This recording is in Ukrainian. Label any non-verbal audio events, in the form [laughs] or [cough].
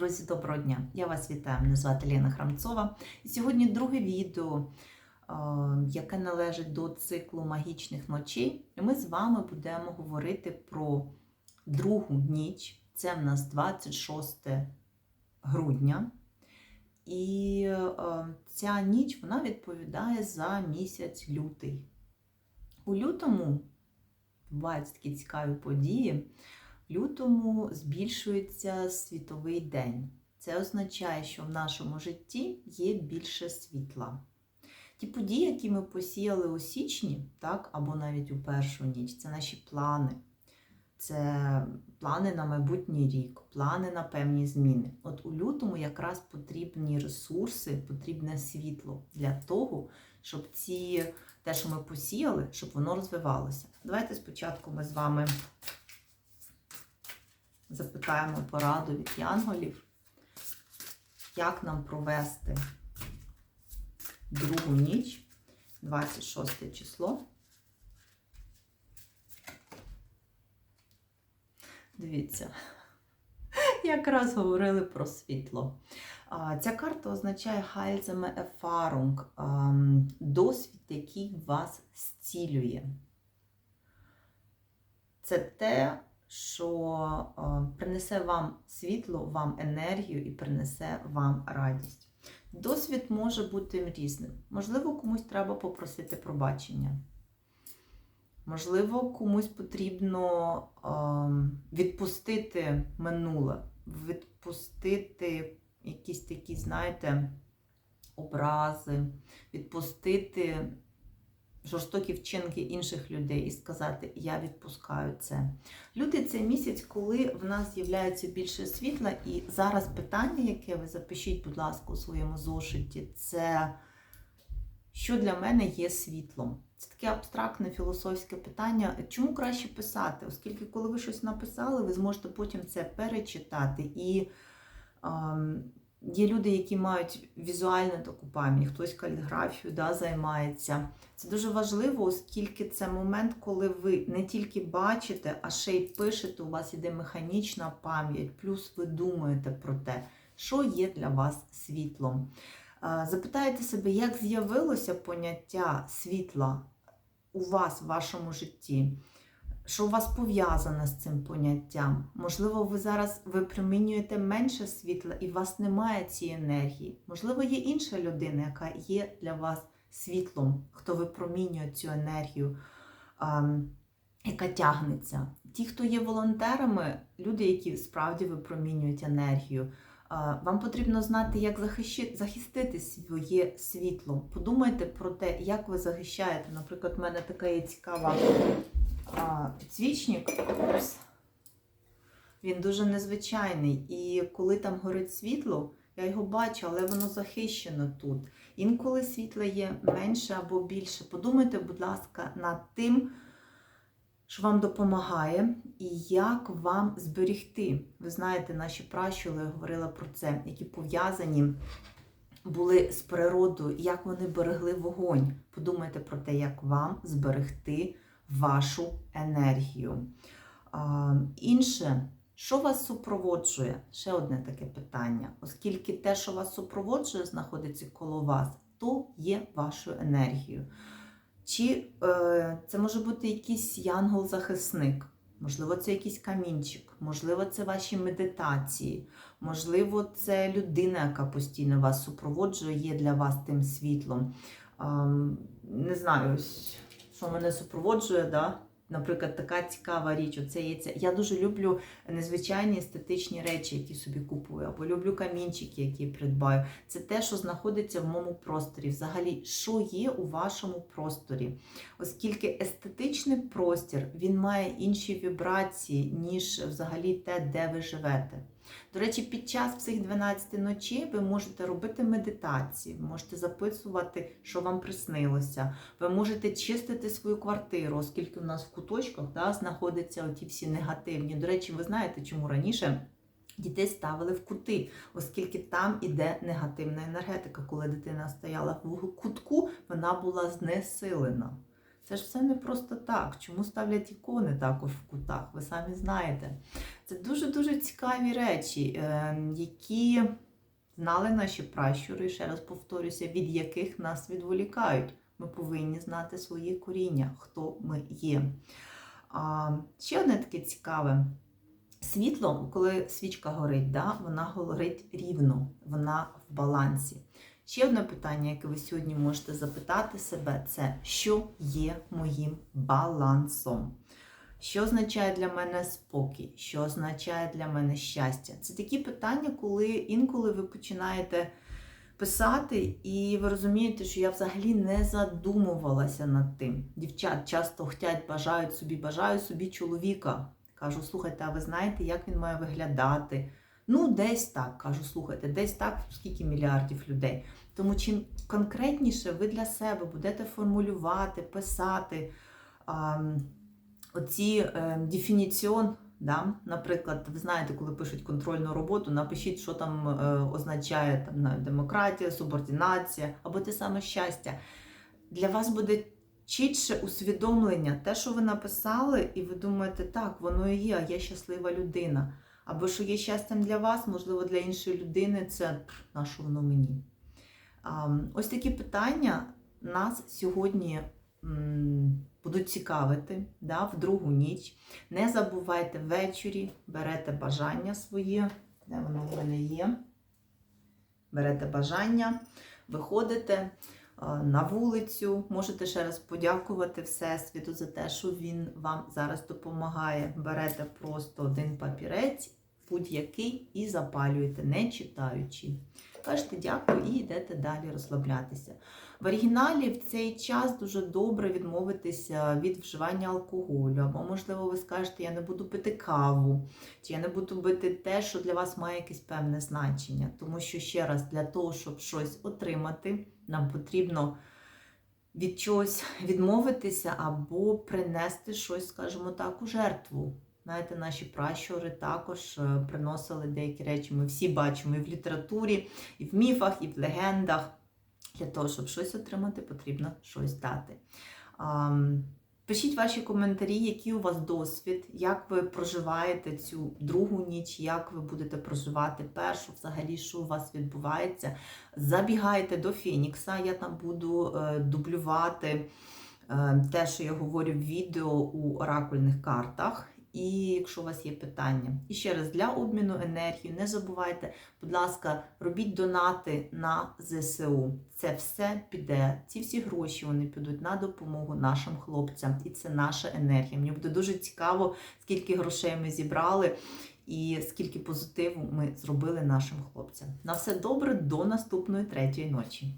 Друзі, доброго дня! Я вас вітаю. Мене звати Лена Храмцова. І сьогодні друге відео, е, яке належить до циклу магічних ночей. І ми з вами будемо говорити про другу ніч. Це в нас 26 грудня. І е, ця ніч вона відповідає за місяць лютий. У лютому бувають такі цікаві події. Лютому збільшується світовий день. Це означає, що в нашому житті є більше світла. Ті події, які ми посіяли у січні, так, або навіть у першу ніч, це наші плани. Це плани на майбутній рік, плани на певні зміни. От у лютому якраз потрібні ресурси, потрібне світло для того, щоб ці, те, що ми посіяли, щоб воно розвивалося. Давайте спочатку ми з вами запитаємо пораду від янголів, як нам провести другу ніч, 26 число. Дивіться, [laughs] якраз говорили про світло. Ця карта означає Heilsame Erfahrung, досвід, який вас зцілює. Це те, що принесе вам світло, вам енергію і принесе вам радість. Досвід може бути різним. Можливо, комусь треба попросити пробачення. Можливо, комусь потрібно відпустити минуле, відпустити якісь такі, знаєте, образи, відпустити жорстокі вчинки інших людей і сказати, я відпускаю це. Люди це місяць, коли в нас з'являється більше світла, і зараз питання, яке ви запишіть, будь ласка, у своєму зошиті, це що для мене є світлом. Це таке абстрактне філософське питання. Чому краще писати? Оскільки, коли ви щось написали, ви зможете потім це перечитати. І ем, Є люди, які мають візуальну таку пам'ять, хтось каліграфію да, займається. Це дуже важливо, оскільки це момент, коли ви не тільки бачите, а ще й пишете, у вас іде механічна пам'ять, плюс ви думаєте про те, що є для вас світлом. Запитайте себе, як з'явилося поняття світла у вас в вашому житті що у вас пов'язане з цим поняттям. Можливо, ви зараз випромінюєте менше світла і у вас немає цієї енергії. Можливо, є інша людина, яка є для вас світлом, хто випромінює цю енергію, яка тягнеться. Ті, хто є волонтерами, люди, які справді випромінюють енергію. Вам потрібно знати, як захистити своє світло. Подумайте про те, як ви захищаєте. Наприклад, в мене така є цікава підсвічник. Він дуже незвичайний. І коли там горить світло, я його бачу, але воно захищено тут. Інколи світла є менше або більше. Подумайте, будь ласка, над тим, що вам допомагає, і як вам зберігти. Ви знаєте, наші пращули говорили про це, які пов'язані були з природою, як вони берегли вогонь. Подумайте про те, як вам зберегти вашу енергію. Інше, що вас супроводжує? Ще одне таке питання. Оскільки те, що вас супроводжує, знаходиться коло вас, то є вашою енергією. Чи е, це може бути якийсь янгол-захисник, можливо, це якийсь камінчик, можливо, це ваші медитації, можливо, це людина, яка постійно вас супроводжує, є для вас тим світлом. Е, не знаю, що мене супроводжує. Да? Наприклад, така цікава річ, оце є це. Я дуже люблю незвичайні естетичні речі, які собі купую, або люблю камінчики, які придбаю. Це те, що знаходиться в моєму просторі. Взагалі, що є у вашому просторі. Оскільки естетичний простір він має інші вібрації, ніж взагалі те, де ви живете. До речі, під час цих 12 ночей ви можете робити медитації, можете записувати, що вам приснилося. Ви можете чистити свою квартиру, оскільки у нас в куточках да, знаходяться оті всі негативні. До речі, ви знаєте, чому раніше. Дітей ставили в кути, оскільки там іде негативна енергетика. Коли дитина стояла в кутку, вона була знесилена. Це ж все не просто так. Чому ставлять ікони також в кутах? Ви самі знаєте. Це дуже-дуже цікаві речі, е, які знали наші пращури, ще раз повторюся, від яких нас відволікають. Ми повинні знати свої коріння, хто ми є. А, ще одне таке цікаве. Світло, коли свічка горить, да, вона горить рівно, вона в балансі. Ще одне питання, яке ви сьогодні можете запитати себе, це що є моїм балансом? Що означає для мене спокій? Що означає для мене щастя? Це такі питання, коли інколи ви починаєте писати, і ви розумієте, що я взагалі не задумувалася над тим. Дівчат часто хотять, бажають собі, бажаю собі чоловіка. Кажу, слухайте, а ви знаєте, як він має виглядати? Ну, десь так. Кажу, слухайте, десь так, скільки мільярдів людей. Тому чим конкретніше ви для себе будете формулювати, писати а, оці е, дефініціон, да? наприклад, ви знаєте, коли пишуть контрольну роботу, напишіть, що там е, означає там, демократія, субординація або те саме щастя. Для вас буде чітше усвідомлення, те, що ви написали, і ви думаєте, так, воно і є, я щаслива людина. Або що є щастям для вас, можливо, для іншої людини це на що воно мені. Ось такі питання нас сьогодні будуть цікавити да, в другу ніч. Не забувайте ввечері, берете бажання своє, де воно в мене є. Берете бажання, виходите на вулицю, можете ще раз подякувати Всесвіту за те, що він вам зараз допомагає. Берете просто один папірець, будь-який, і запалюєте, не читаючи. Кажете дякую і йдете далі розслаблятися. В оригіналі в цей час дуже добре відмовитися від вживання алкоголю. Або, можливо, ви скажете, я не буду пити каву, чи я не буду пити те, що для вас має якесь певне значення. Тому що, ще раз, для того, щоб щось отримати, нам потрібно від чогось відмовитися або принести щось, скажімо так, у жертву. Знаєте, наші пращури також е, приносили деякі речі. Ми всі бачимо і в літературі, і в міфах, і в легендах. Для того, щоб щось отримати, потрібно щось дати. Пишіть ваші коментарі, який у вас досвід, як ви проживаєте цю другу ніч, як ви будете проживати першу, взагалі, що у вас відбувається. Забігайте до Фенікса, я там буду е, дублювати е, те, що я говорю в відео у оракульних картах. І якщо у вас є питання. І ще раз для обміну енергії, не забувайте, будь ласка, робіть донати на ЗСУ. Це все піде. Ці всі гроші вони підуть на допомогу нашим хлопцям. І це наша енергія. Мені буде дуже цікаво, скільки грошей ми зібрали і скільки позитиву ми зробили нашим хлопцям. На все добре, до наступної третьої ночі.